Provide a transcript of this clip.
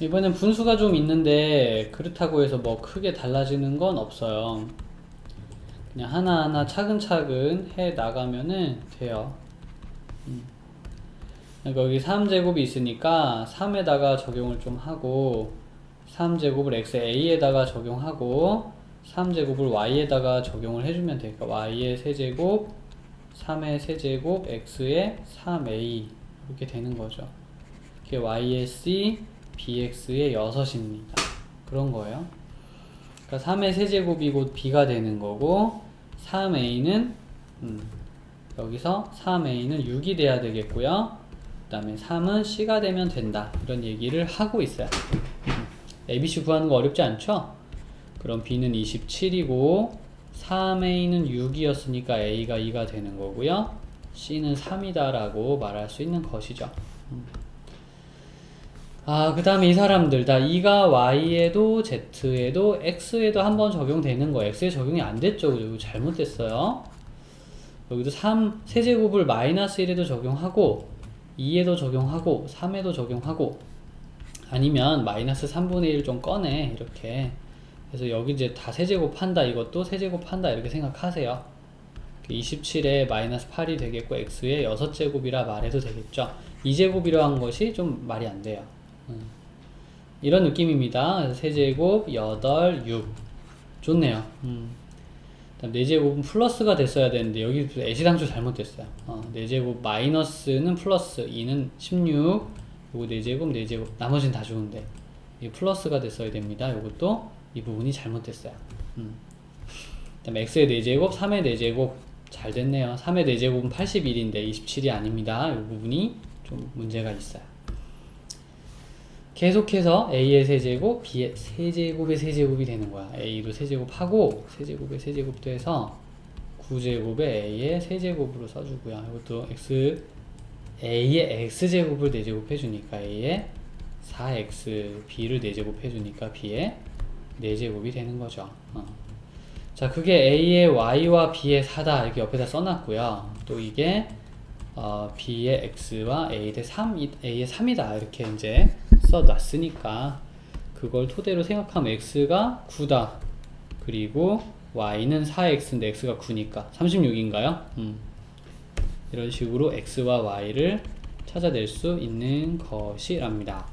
이번엔 분수가 좀 있는데 그렇다고 해서 뭐 크게 달라지는 건 없어요. 그냥 하나하나 차근차근 해 나가면은 돼요. 음. 그러니까 여기 3제곱이 있으니까 3에다가 적용을 좀 하고 3제곱을 xa에다가 적용하고 3제곱을 y에다가 적용을 해주면. 그러니까 y의 세제곱 3의 세제곱 x의 3a 이렇게 되는 거죠. 이게 y의 c bx의 6입니다. 그런 거예요. 그러니까 3의 세제곱이 곧 b가 되는 거고 3a는 음, 여기서 3a는 6이 돼야 되겠고요. 그 다음에 3은 c가 되면 된다. 이런 얘기를 하고 있어요. ABC 구하는 거 어렵지 않죠? 그럼 b는 27이고 3a는 6이었으니까 a가 2가 되는 거고요. c는 3이다라고 말할 수 있는 것이죠. 음. 아, 그 다음에 이 사람들 다 2가 y에도 z에도 x에도 한 번 적용되는 거예요. x에 적용이 안 됐죠. 그죠? 잘못됐어요. 여기도 3 세제곱을 마이너스 1에도 적용하고 2에도 적용하고 3에도 적용하고 아니면 마이너스 3분의 1 좀 꺼내 이렇게 그래서 여기 이제 다 세제곱 한다 이것도 세제곱 한다 이렇게 생각하세요 27에 마이너스 8이 되겠고 x의 6제곱이라 말해도 되겠죠 2제곱이라 한 것이 좀 말이 안 돼요 음. 이런 느낌입니다. 세제곱 8, 6 좋네요. 음. 그다음 4제곱은 플러스가 됐어야 되는데 여기 애시당초 잘못됐어요. 어, 4제곱 마이너스는 플러스 2는 16 요거 4제곱 4제곱. 나머지는 다 좋은데 이게 플러스가 됐어야 됩니다. 요것도 이 부분이 잘못됐어요. 음. 그다음 x의 4제곱 3의 4제곱. 잘 됐네요. 3의 4제곱은 81인데 27이 아닙니다. 이 부분이 좀 문제가 있어요 계속해서 a의 세제곱, b의 세제곱의 세제곱이 되는 거야. a도 세제곱하고 세제곱의 세제곱도 해서 9제곱의 a의 세제곱으로 써주고요. 이것도 x a의 x제곱을 4제곱 해주니까 a의 4x b를 4제곱 해주니까 b의 4제곱이 되는 거죠. 어. 자, 그게 a의 y와 b의 4다 이렇게 옆에다 써놨고요. 또 이게 어, b의 x와 a 대 3, a의 3이다 이렇게 이제 써 놨으니까 그걸 토대로 생각하면 x가 9다 그리고 y는 4x인데 x가 9니까 36인가요? 음. 이런 식으로 x와 y를 찾아낼 수 있는 것이랍니다.